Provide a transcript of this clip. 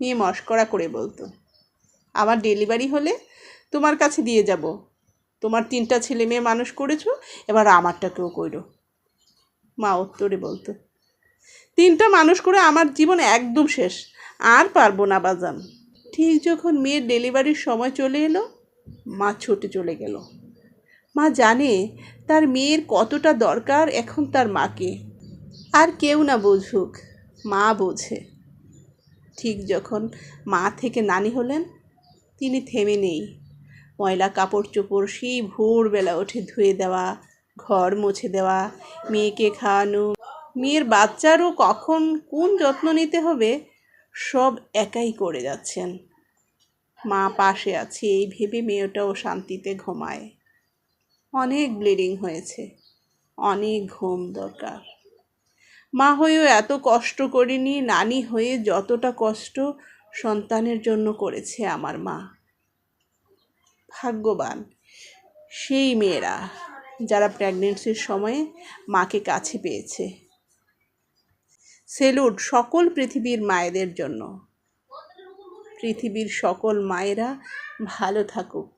মেয়ে মস্করা করে বলতো, আমার ডেলিভারি হলে তোমার কাছে দিয়ে যাব। তোমার তিনটা ছেলে মেয়ে মানুষ করেছ, এবার আমারটাকেও কইরো মা উত্তরে বলতো, তিনটা মানুষ করে আমার জীবন একদম শেষ, আর পারব না বাজান। ঠিক যখন মেয়ের ডেলিভারির সময় চলে এলো, মা ছুটে চলে গেল। মা জানে তার মেয়ের কতটা দরকার এখন তার মাকে। আর কেউ না বুঝুক, মা বোঝে। ঠিক যখন মা থেকে নানি হলেন, তিনি থেমে নেই। ময়লা কাপড় চোপড় সেই ভোরবেলা উঠে ধুয়ে দেওয়া, ঘর মুছে দেওয়া, মেয়েকে খাওয়ানো। মেয়ের বাচ্চারও কখন কোন যত্ন নিতে হবে, সব একাই করে যাচ্ছেন। মা পাশে আছে, এই ভেবে মেয়েটাও শান্তিতে ঘুমায়। অনেক ব্লিডিং হয়েছে, অনেক ঘুম দরকার। মা হয়েও এত কষ্ট করিনি, নানি হয়ে যতটা কষ্ট সন্তানের জন্য করেছে আমার মা। ভাগ্যবান, সেই মেয়েরা যারা প্রেগনেন্সির সময়ে মাকে কাছে পেয়েছে। সেলুট সকল পৃথিবীর মায়েদের জন্য। পৃথিবীর সকল মায়েরা ভালো থাকুক।